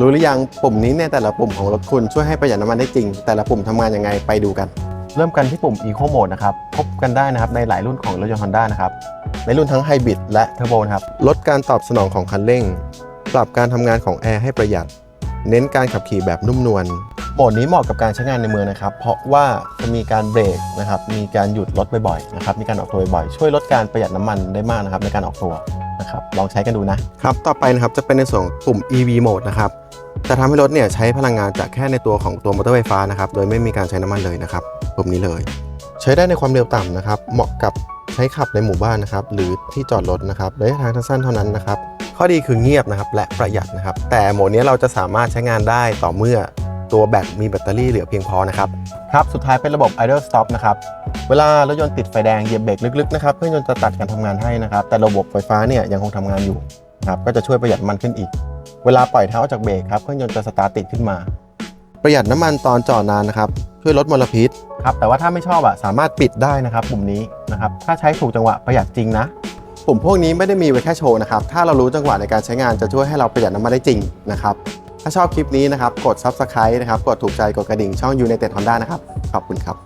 รู้หรือยังปุ่มนี้เนี่ยแต่ละปุ่มของรถคุณช่วยให้ประหยัดน้ำมันได้จริง แต่ละปุ่มทำงานยังไงไปดูกัน เริ่มกันที่ปุ่ม Eco Mode นะครับ พบกันได้นะครับในหลายรุ่นของรถยนต์ Honda นะครับ ในรุ่นทั้ง Hybrid และ Turbo นะครับ ลดการตอบสนองของคันเร่ง ปรับการทำงานของแอร์ให้ประหยัด เน้นการขับขี่แบบนุ่มนวล โหมดนี้เหมาะกับการใช้งานในเมืองนะครับ เพราะว่าจะมีการเบรกนะครับ มีการหยุดรถบ่อยๆนะครับ มีการออกตัวบ่อยๆ ช่วยลดการประหยัดน้ำมันได้มากนะครับในการออกตัวนะครับ ลองใช้กันดูนะครับ ต่อไปนะครับจะเป็นในส่วนของปุ่ม EV Mode นะครับ จะทำให้รถเนี่ยใช้พลังงานจากแค่ในตัวของตัวมอเตอร์ไฟฟ้านะครับ โดยไม่มีการใช้น้ำมันเลยนะครับปุ่มนี้เลย ใช้ได้ในความเร็วต่ำนะครับ เหมาะกับใช้ขับในหมู่บ้านนะครับ หรือที่จอดรถนะครับระยะทางสั้นเท่านั้นนะครับ ข้อดีคือเงียบนะครับ และประหยัดนะครับ แต่โหมดนี้เราจะสามารถใช้งานได้ต่อเมื่อตัวแบตมีแบตเตอรี่เหลือเพียงพอนะครับ ครับ สุดท้ายเป็นระบบ idle stop นะครับ เวลารถยนต์ติดไฟแดงเหยียบเบรกลึกๆนะครับเครื่องยนต์จะตัดการทำงานให้นะครับ แต่ระบบไฟฟ้าเนี่ยยังคงทำงานอยู่นะครับ ก็จะช่วยประหยัดมันขึ้นอีก เวลาปล่อยเท้าออกจากเบรกครับเครื่องยนต์จะสตาร์ทติดขึ้นมา ประหยัดน้ำมันตอนจอดนานนะครับช่วยลดมลพิษครับแต่ว่าถ้าไม่ชอบอะสามารถปิดได้นะครับปุ่มนี้นะครับถ้าใช้ถูกจังหวะประหยัดจริงนะปุ่มพวกนี้ไม่ได้มีไว้แค่โชว์นะครับถ้าเรารู้จังหวะในการใช้งานจะช่วยให้เราประหยัดน้ำมันได้จริงนะครับถ้าชอบคลิปนี้นะครับกด Subscribe นะครับกดถูกใจกดกระดิ่งช่อง United Honda นะครับขอบคุณครับ